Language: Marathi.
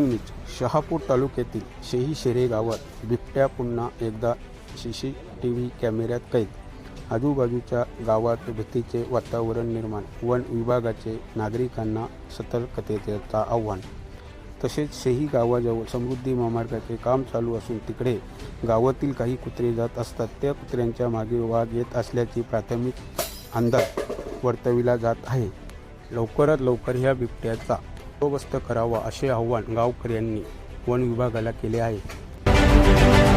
न्यूज शहापूर तालुक्यातील शेही शेरे गावात बिबट्या पुन्हा एकदा सी सी टी व्ही कॅमेऱ्यात कैद. आजूबाजूच्या गावात भीतीचे वातावरण निर्माण. वन विभागाचे नागरिकांना सतर्कतेचं आव्हान. तसेच शेही गावाजवळ समृद्धी महामार्गाचे काम चालू असून तिकडे गावातील काही कुत्रे जात असतात. त्या कुत्र्यांच्या मागे वाघ येत असल्याची प्राथमिक अंदाज वर्तविला जात आहे. लवकरात लवकर ह्या बिबट्याचा बंदोबस्त करावा असे आवाहन गावकऱ्यांनी वन विभागाला केले आहे.